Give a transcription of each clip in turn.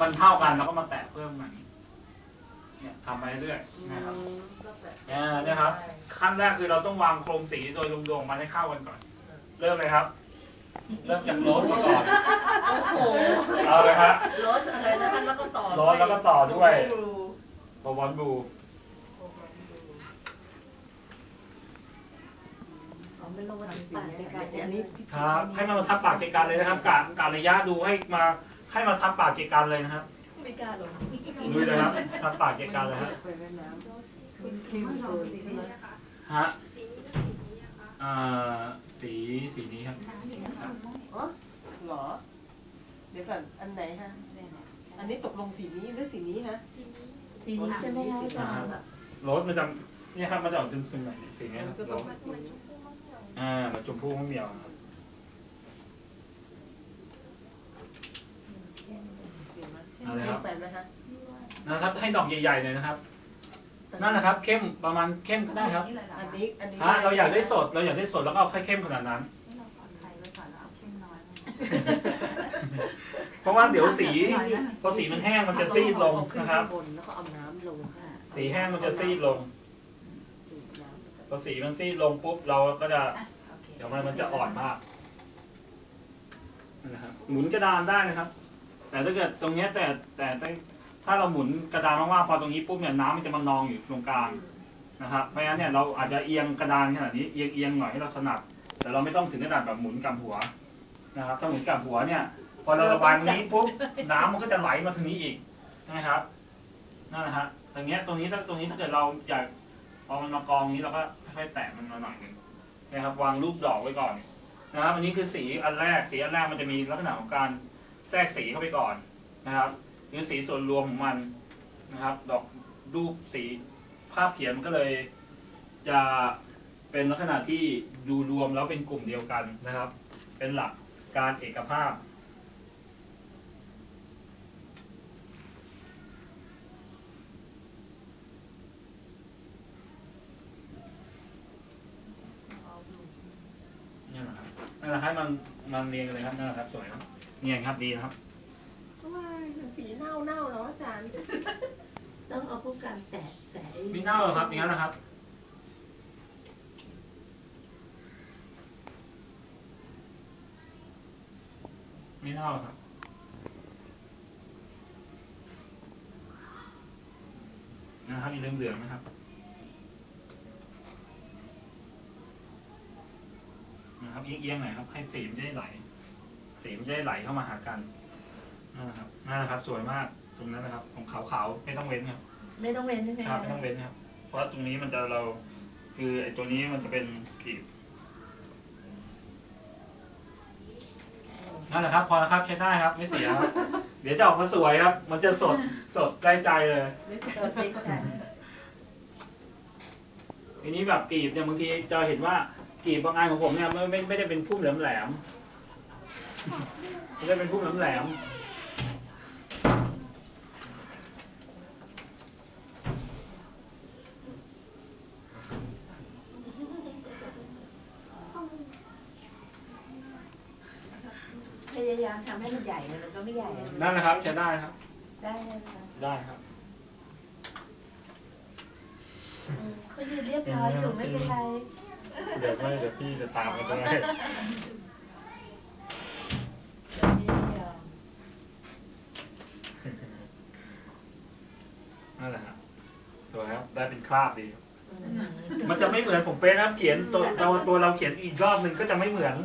มันเท่ากันเราก็มาแตะเพิ่มมันเนี่ยทำไปเรื่อยๆนะครับอ่าเนี่ยครับ ขั้นแรกคือเราต้องวางโครงสีโดยรวมๆมันให้เข้ากันก่อน เริ่มเลยครับเริ่มจากโรสมาก่อนโอ้โหเอาเลยครับรถอะไรนะคะแล้วก็ต่อรถแล้วก็ต่อด้วยโอ้โหบวอนบูอ๋อไม่ลงมาถึงปากในการอันนี้ครับให้มันมาทับปากเกกันเลยนะครับการการระยะดูให้มา ให้มาทับปากเกกันเลยนะครับไม่กล้าลงดูเลยครับทับปากเกกันเลยครับไปแม่น้ำคุณคิวโดนใช่ไหมฮะอ่าสีสีนี้ครับอ๋อเหรอ เดี๋ยวก่อนอันไหนฮะอันนี้ตกลงสีนี้หรือสีนี้ฮะสีนี้ใช่ไหมคะอาจารย์โรสมันจะเนี่ยครับมันจะออกซึมๆหน่อยสีนี้ครับก็โรต้องสอ่ามันชมพูมะเหมียวครับ เอาเลยครับไปไหมฮะนะครับ ให้ดอกใหญ่ๆเลยนะครับ นั่นแหละครับ เข้มประมาณเข้มก็ได้ครับอันนี้อันนี้ฮะเราอยากได้สด เราอยากได้สดแล้วก็เอาค่อยเข้มขนาดนั้น เพราะว่าเดี๋ยวสี พอสีมันแห้งมันจะซีดลงนะครับบนแล้วก็เอาน้ำลงค่ะสีแห้งมันจะซีดลงดูดน้ำพอสีมันซีดลงปุ๊บเราก็จะ เดี๋ยวมันมันจะอ่อนมากนะครับหมุนกระดานได้นะครับ แต่ถ้าเกิดตรงเนี้ยแต่แต่ถ้าเราหมุนกระดานมากๆพอตรงนี้ปุ๊บเนี่ยน้ำมันจะมานองอยู่ตรงกลางนะครับเพราะฉะนั้นเนี่ยเราอาจจะเอียงกระดานขนาดนี้เอียงเอียงหน่อยให้เราถนัดแต่เราไม่ต้องถึงขนาดแบบหมุนกับหัวนะครับถ้าหมุนกับหัวเนี่ย พอเราระบายตรงนี้ปุ๊บน้ำมันก็จะไหลมาทางนี้อีกใช่ไหมครับนั่นแหละฮะตรงเนี้ยตรงนี้ถ้าตรงนี้ถ้าเกิดเราอยากพอมันมากองนี้เราก็ค่อยๆแตะมันมาหน่อยหนึงนะครับวางรูปดอกไว้ก่อนนะครับอันนี้คือสีอันแรกสีอันแรกมันจะมีลักษณะของการ ทรกสีเข้าไปก่อนนะครับนี่คือสีส่วนรวมของมันนะครับ ดอกรูปสีภาพเขียนมันก็เลย จะเป็นลักษณะที่ดูรวมแล้วเป็นกลุ่มเดียวกันนะครับ เป็นหลักการเอกภาพนี่นแหละครับนั่นแหละให้มันมันเรียงกันเลยครับนั่นแหละครับสวยครับ เนียนครับดีนะครับว้ายสีเน่าเน่าๆเนาะอาจารย์ ต้องเอาพวกการแตะแตะมีเน่าเหรอครับอย่างนั้นนะครับ ไม่เน่าหรอกครับนะครับมีเหลืองๆนะครับนะครับเอียงๆหน่อยครับให้สีมันจะได้ไหล สีมันจะได้ไหลเข้ามาหากันนั่นนะครับนั่นนะครับ สวยมากตรงนั้นนะครับ ของขาวๆไม่ต้องเว้นครับไม่ต้องเว้นใช่ไหมครับไม่ต้องเว้นครับ เพราะตรงนี้มันจะเรา คือไอ้ตัวนี้มันจะเป็นกลีบนั่นแหละครับ พอแล้วครับใช้ได้ครับ ไม่เสียครับ เดี๋ยวจะออกมาสวยครับ มันจะสดสดใกล้ใจเลยไม่ใช่ตัวติ๊กค่ะทีนี้แบบกลีบเนี่ยบางทีจะเห็นว่ากลีบบางอันของผมเนี่ยไม่ไม่ไม่ได้เป็นพุ่มแหลมแหลม ๆไม่ได้เป็นพุ่มแหลมแหลมๆพยายามทำให้มันใหญ่เลยมันก็ไม่ใหญ่อะนั่นนะครับใช้ได้ครับ ได้เลยค่ะได้ครับ อืมเขายืนเรียบร้อยอยู่ไม่เป็นไร เดี๋ยวไม่เดี๋ยวพี่จะตามกันด้วย เดี๋ยวพี่ยอม นั่นแหละครับสวย ครับได้เป็นคราบดีครับอืมมันจะไม่เหมือนผมเป็นนะครับเขียนตัวตัวตัวเราเขียนอีกรอบหนึ่งก็จะไม่เหมือน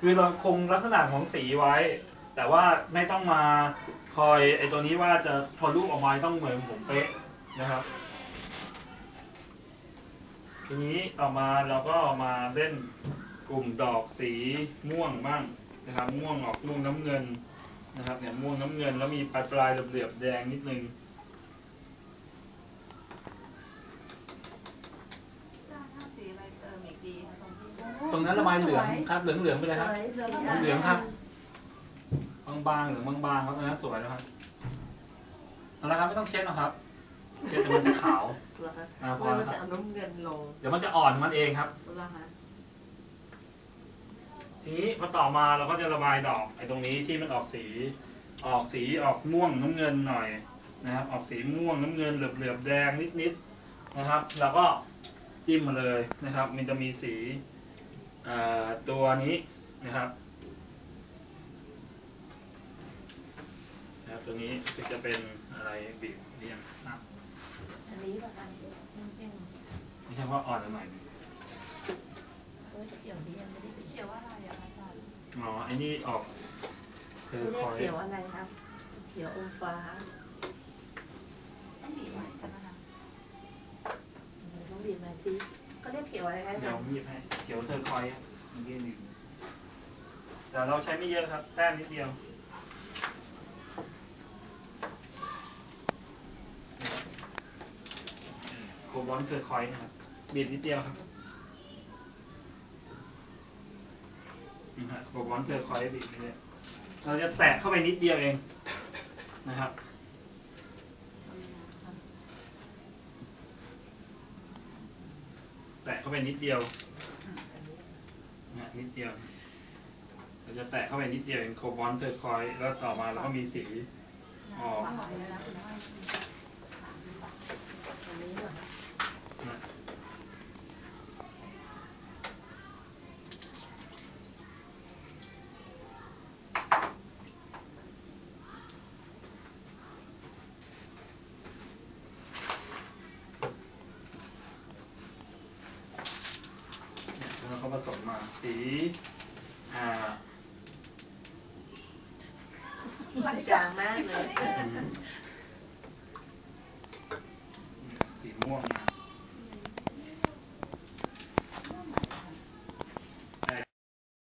คือเราคงลักษณะของสีไว้ แต่ว่าไม่ต้องมาคอยไอ้ตัวนี้ว่าจะพอรูปออกมาต้องเหมือนผมเป๊ะนะครับ ทีนี้ต่อมาเราก็มาเล่นกลุ่มดอกสีม่วงบ้างนะครับ ม่วงออกม่วงน้ำเงินนะครับเนี่ยม่วงน้ำเงินแล้วมีปลายปลายๆเหลือบๆแดงนิดนึง ตรง นั้นระบายเหลืองครับ เหลืองเหลืองๆไปเลยครับสวยสวยเหลืองครับ บางๆเหลืองบางๆครับอันนั้นสวยแล้วครับเอาละครับไม่ต้องเช็ดหรอกครับเช็ดเดี๋ยวมันจะขาวเหรอคะอ่าพอเราแล้วครับจะเอาน้ำเงินลง เดี๋ยวมันจะอ่อนมันเองครับเหรอคะทีนี้มาต่อมาเราก็จะระบายดอกไอ้ตรงนี้ที่มันออกสี ออกสีออกม่วงน้ำเงินหน่อยนะครับ ออกสีม่วงน้ำเงินเหลือบเหลือบๆแดงนิดๆนะครับ แล้วก็จิ้มมาเลยนะครับ มันจะมีสีเอ่อ ตัวนี้นะครับนะครับ ตัวนี้จะเป็นอะไรบีบเรียงนะอันนี้แบบอันนี้เป็นไม่ใช่ว่าอ่อนหน่อยโอ้ยเขียวนี้ยังไม่ได้เขียวอะไรอะอาจารย์อ๋อไอ้นี่ออกคือคอยเขียวอะไรครับเขียวอมฟ้าต้องบีบไว้ใช่ไหมคะต้องบีบมาสิ เรียกเขียวอะไรคะเดี๋ยวย์หยิบให้เขียวเธอร์คอยส์เมื่อกี้หนึ่งแต่เราใช้ไม่เยอะครับแต้มนิดเดียวโคบอลเธอร์คอยส์นะครับบีบนิดเดียวครับโคบอลเธอร์คอยส์บีบนิดเดียวเราจะแตะเข้าไปนิดเดียวเองนะครับ แตะเข้าไปนิดเดียวนะนิดเดียว เราจะแตะเข้าไปนิดเดียวเป็นโคบอลเทอร์คอยส์แล้วต่อมาเราก็มีสีออก อร่อยเลยนะคุณน้อย อันนี้เหรอ นะ เนี่ยแล้วเขาผ สมมาสีอ่าจางมากเลย สีม่วงนะ